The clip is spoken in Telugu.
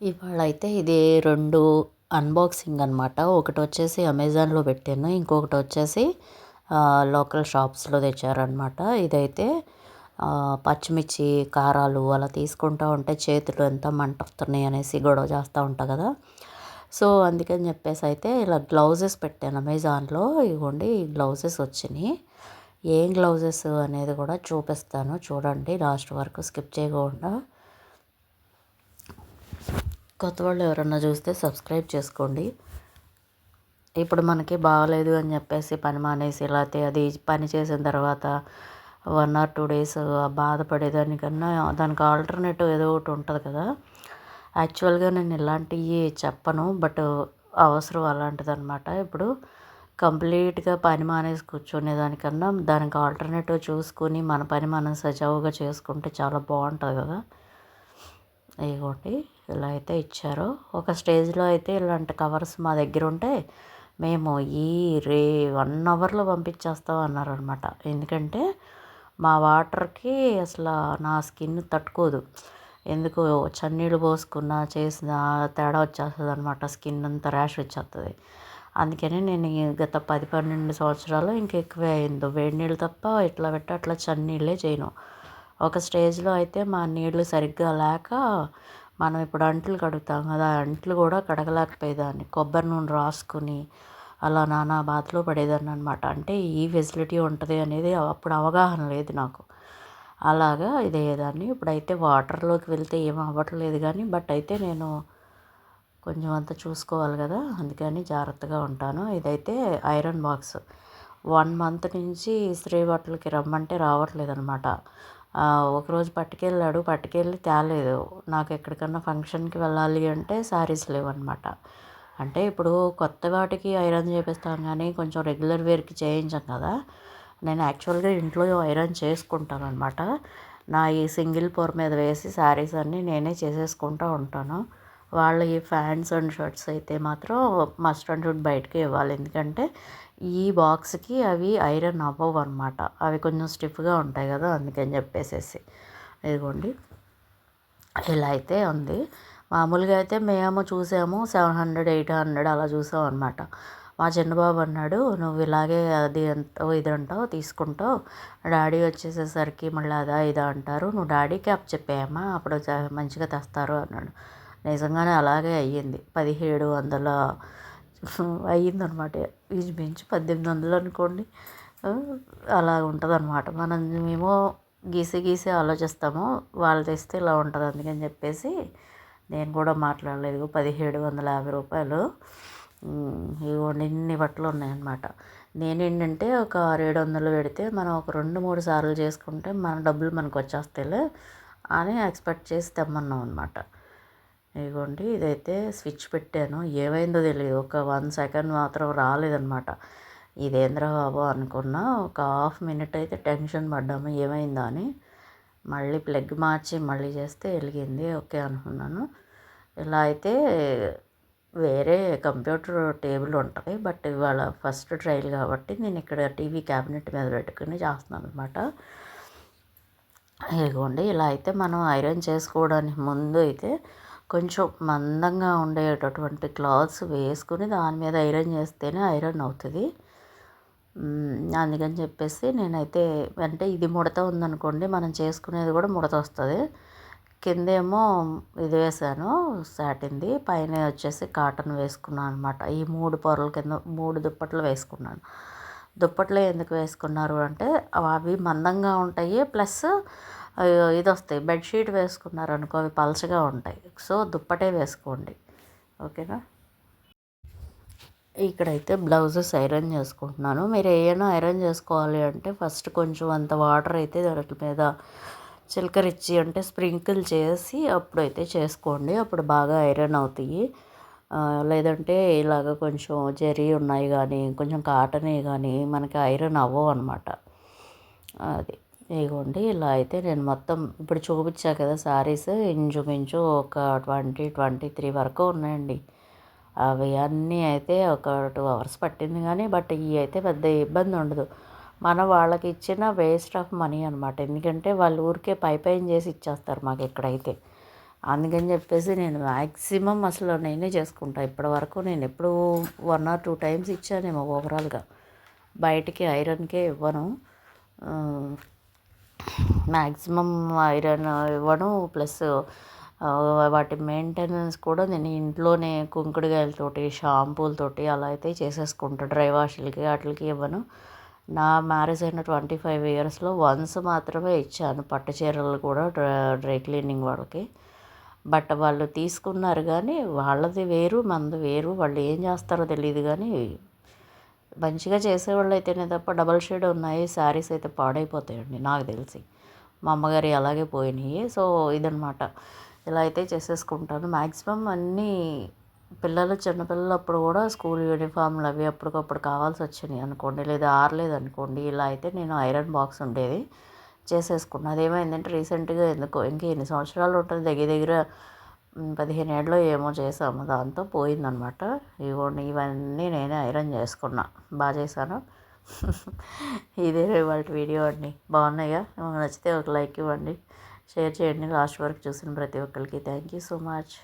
ఇవాళైతే ఇది రెండు అన్బాక్సింగ్ అనమాట ఒకటి వచ్చేసి అమెజాన్లో పెట్టాను ఇంకొకటి వచ్చేసి లోకల్ షాప్స్లో తెచ్చారనమాట ఇదైతే పచ్చిమిర్చి కారాలు అలా తీసుకుంటూ ఉంటే చేతులు ఎంత మంట వస్తున్నాయి అనేసి గొడవ చేస్తూ ఉంటా కదా. సో అందుకని చెప్పేసి అయితే ఇలా గ్లౌజెస్ పెట్టాను అమెజాన్లో ఇవ్వండి ఈ గ్లౌజెస్ వచ్చినాయి. ఏం గ్లౌజెస్ అనేది కూడా చూపిస్తాను. చూడండి లాస్ట్ వరకు స్కిప్ చేయకుండా. కొత్త వాళ్ళు ఎవరన్నా చూస్తే సబ్స్క్రైబ్ చేసుకోండి. ఇప్పుడు మనకి బాగలేదు అని చెప్పేసి పని మానేసి లేకపోతే అది పని చేసిన తర్వాత వన్ ఆర్ టూ డేస్ బాధపడేదానికన్నా దానికి ఆల్టర్నేటివ్ ఏదో ఒకటి ఉంటుంది కదా. యాక్చువల్గా నేను ఇలాంటివి చెప్పను బట్ అవసరం అలాంటిది అనమాట ఇప్పుడు కంప్లీట్గా పని మానేసి కూర్చునేదానికన్నా దానికి ఆల్టర్నేటివ్ చూసుకుని మన పని మనం సజావుగా చేసుకుంటే చాలా బాగుంటుంది కదా. ఇదిగోండి ఇలా అయితే ఇచ్చారు. ఒక స్టేజ్లో అయితే ఇలాంటి కవర్స్ మా దగ్గర ఉంటే మేము ఈ రే వన్ అవర్లో పంపించేస్తాం అన్నారనమాట ఎందుకంటే మా వాటర్కి అసలు నా స్కిన్ తట్టుకోదు. ఎందుకు చన్నీళ్ళు పోసుకున్నా చేసిన తేడా వచ్చేస్తుంది అనమాట స్కిన్ అంతా ర్యాష్ వచ్చేస్తుంది. అందుకని నేను గత పది పన్నెండు సంవత్సరాలు ఇంకా ఎక్కువే అయిందో. వేడి నీళ్ళు తప్ప ఇట్లా పెట్టి అట్లా చన్నీళ్ళే చేయను. ఒక స్టేజ్లో అయితే మా నీళ్ళు సరిగ్గా లేక మనం ఇప్పుడు అంట్లు కడుగుతాం కదా అంట్లు కూడా కడగలేకపోయేదాన్ని. కొబ్బరి నూనె రాసుకుని అలా నానా బాధలో పడేదాన్ని అనమాట అంటే ఈ ఫెసిలిటీ ఉంటుంది అనేది అప్పుడు అవగాహన లేదు నాకు. అలాగా ఇదేదాన్ని ఇప్పుడైతే వాటర్లోకి వెళ్తే ఏం అవ్వట్లేదు కానీ బట్ అయితే నేను కొంచెం అంత చూసుకోవాలి కదా అందుకని జాగ్రత్తగా ఉంటాను. ఇదైతే ఐరన్ బాక్స్. వన్ మంత్ నుంచి ఇస్త్రీ బట్టలకి రమ్మంటే రావట్లేదు అనమాట ఒకరోజు పట్టుకెళ్ళాడు. పట్టుకెళ్ళి తేలేదు. నాకు ఎక్కడికన్నా ఫంక్షన్కి వెళ్ళాలి అంటే శారీస్ లేవన్నమాట. అంటే ఇప్పుడు కొత్త వాటికి ఐరన్ చేపిస్తాం కానీ కొంచెం రెగ్యులర్ వేర్కి చేయించాం కదా. నేను యాక్చువల్గా ఇంట్లో ఐరన్ చేసుకుంటాను అనమాట నా ఈ సింగిల్ పొర మీద వేసి శారీస్ అన్నీ నేనే చేసేసుకుంటూ ఉంటాను. వాళ్ళ ఈ ప్యాంట్స్ అండ్ షర్ట్స్ అయితే మాత్రం మస్ట్ అండ్ షుడ్ బయటకి ఇవ్వాలి. ఎందుకంటే ఈ బాక్స్కి అవి ఐరన్ అవ్వవు అనమాట అవి కొంచెం స్టిఫ్గా ఉంటాయి కదా అందుకని చెప్పేసేసి. ఇదిగోండి. ఇలా అయితే ఉంది. మామూలుగా అయితే మేము చూసాము సెవెన్ హండ్రెడ్ ఎయిట్ హండ్రెడ్ అలా చూసాం అనమాట మా చిన్నబాబు అన్నాడు నువ్వు ఇలాగే అది ఎంత ఇది అంటావు తీసుకుంటావు. డాడీ వచ్చేసేసరికి మళ్ళీ అదా ఇదా అంటారు. నువ్వు డాడీకి అప్ చెప్పేయమ్మా అప్పుడు మంచిగా తెస్తారు అన్నాడు. నిజంగానే అలాగే అయ్యింది. పదిహేడు వందల అయ్యిందనమాట. ఇంచుమించు పద్దెనిమిది వందలు అనుకోండి. అలా ఉంటుంది అనమాట మనం మేము గీసి గీసి ఆలోచిస్తాము వాళ్ళు తెస్తే ఇలా ఉంటుంది అందుకని చెప్పేసి నేను కూడా మాట్లాడలేదు. పదిహేడు వందల యాభై రూపాయలు. ఇవ్వండి ఇన్ని బట్టలు ఉన్నాయన్నమాట. నేనేంటంటే ఒక ఏడు వందలు పెడితే మనం ఒక రెండు మూడు సార్లు చేసుకుంటే మన డబ్బులు మనకు వచ్చేస్తాయిలే అని ఎక్స్పెక్ట్ చేసి తెమ్మన్నాం అనమాట ఇదిగోండి ఇదైతే స్విచ్ పెట్టాను. ఏమైందో తెలియదు ఒక వన్ సెకండ్ మాత్రం రాలేదనమాట ఇదేంద్ర బాబు అనుకున్నా ఒక హాఫ్ మినిట్ అయితే టెన్షన్ పడ్డాము. ఏమైందో అని మళ్ళీ ప్లగ్ మార్చి మళ్ళీ చేస్తే వెలిగింది. ఓకే అనుకున్నాను. ఇలా అయితే వేరే కంప్యూటర్ టేబుల్ ఉంటుంది. బట్ ఇవాళ ఫస్ట్ ట్రయల్ కాబట్టి నేను ఇక్కడ టీవీ క్యాబినెట్ మీద పెట్టుకుని చేస్తున్నాను అనమాట ఇదిగోండి ఇలా అయితే మనం ఐరన్ చేసుకోవడానికి ముందు అయితే కొంచెం మందంగా ఉండేటటువంటి క్లాత్స్ వేసుకుని దాని మీద ఐరన్ చేస్తేనే ఐరన్ అవుతుంది. అందుకని చెప్పేసి నేనైతే అంటే ఇది ముడత ఉందనుకోండి మనం చేసుకునేది కూడా ముడత వస్తుంది. కిందేమో ఇది వేసాను సాటింది పైన వచ్చేసి కాటన్ వేసుకున్నాను అనమాట ఈ మూడు పొరల కింద మూడు దుప్పట్లు వేసుకున్నాను. దుప్పట్లు ఎందుకు వేసుకున్నారు అంటే అవి మందంగా ఉంటాయి ప్లస్ ఇది వస్తాయి. బెడ్షీట్ వేసుకున్నారు అనుకో అవి పలచగా ఉంటాయి. సో దుప్పటే వేసుకోండి. ఓకేనా? ఇక్కడైతే బ్లౌజెస్ ఐరన్ చేసుకుంటున్నాను. మీరు ఏమైనా ఐరన్ చేసుకోవాలి అంటే ఫస్ట్ కొంచెం అంత వాటర్ అయితే దాని మీద చిలకరిచ్చి అంటే స్ప్రింకిల్ చేసి అప్పుడైతే చేసుకోండి. అప్పుడు బాగా ఐరన్ అవుతాయి. లేదంటే ఇలాగ కొంచెం జరీ ఉన్నాయి కానీ కొంచెం కాటనే కానీ మనకి ఐరన్ అవ్వవు అనమాట అది. ఇదిగోండి ఇలా అయితే నేను మొత్తం ఇప్పుడు చూపించా కదా శారీస్ ఇంచుమించు ఒక ట్వంటీ ట్వంటీ త్రీ వరకు ఉన్నాయండి. అవి అన్నీ అయితే ఒక టూ అవర్స్ పట్టింది కానీ బట్ ఇవి అయితే పెద్ద ఇబ్బంది ఉండదు. మన వాళ్ళకి ఇచ్చిన వేస్ట్ ఆఫ్ మనీ అనమాట ఎందుకంటే వాళ్ళు ఊరికే పై పైన చేసి ఇచ్చేస్తారు మాకు ఇక్కడైతే అందుకని చెప్పేసి నేను మ్యాక్సిమం అసలు నేనే చేసుకుంటా. ఇప్పటి వరకు నేను ఎప్పుడు వన్ ఆర్ టూ టైమ్స్ ఇచ్చానేమో ఓవరాల్గా. బయటికి ఐరన్కే ఇవ్వను. మ్యాక్సిమం ఐరన్ ఇవ్వను ప్లస్ వాటి మెయింటెనెన్స్ కూడా నేను ఇంట్లోనే కుంకుడుకాయలతోటి షాంపూలతోటి అలా అయితే చేసేసుకుంటా. డ్రై వాష్లకి వాటికి ఇవ్వను. నా మ్యారేజ్ అయిన ట్వంటీ ఫైవ్ ఇయర్స్లో వన్స్ మాత్రమే ఇచ్చాను. పట్టు చీరలు కూడా డ్రై క్లీనింగ్ వాళ్ళకి. బట్ వాళ్ళు తీసుకున్నారు కానీ వాళ్ళది వేరు మనది వేరు. వాళ్ళు ఏం చేస్తారో తెలియదు కానీ మంచిగా చేసేవాళ్ళు అయితేనే తప్ప డబల్ షేడ్ ఉన్నాయి శారీస్ అయితే పాడైపోతాయండి నాకు తెలిసి. మా అమ్మగారి అలాగే పోయినాయి. సో ఇదనమాట ఇలా అయితే చేసేసుకుంటాను. మ్యాక్సిమం అన్నీ పిల్లలు చిన్నపిల్లలు అప్పుడు కూడా స్కూల్ యూనిఫామ్లు అవి అప్పటికప్పుడు కావాల్సి వచ్చినాయి అనుకోండి లేదా ఆరలేదు అనుకోండి ఇలా అయితే నేను ఐరన్ బాక్స్ ఉండేది చేసేసుకున్నా. అదేమైందంటే రీసెంట్గా ఎందుకో ఇంకా ఎన్ని సంవత్సరాలు ఉంటుంది దగ్గర దగ్గర పదిహేను ఏళ్ళలో ఏమో చేసాము దాంతో పోయిందనమాట ఇవ్వండి ఇవన్నీ నేనే ఐరన్ చేసుకున్నా. బాగా చేశాను. ఇదే వాళ్ళ వీడియో అండి. బాగున్నాయా? నచ్చితే ఒక లైక్ ఇవ్వండి. షేర్ చేయండి. లాస్ట్ వరకు చూసిన ప్రతి ఒక్కరికి థ్యాంక్ యూ సో మచ్.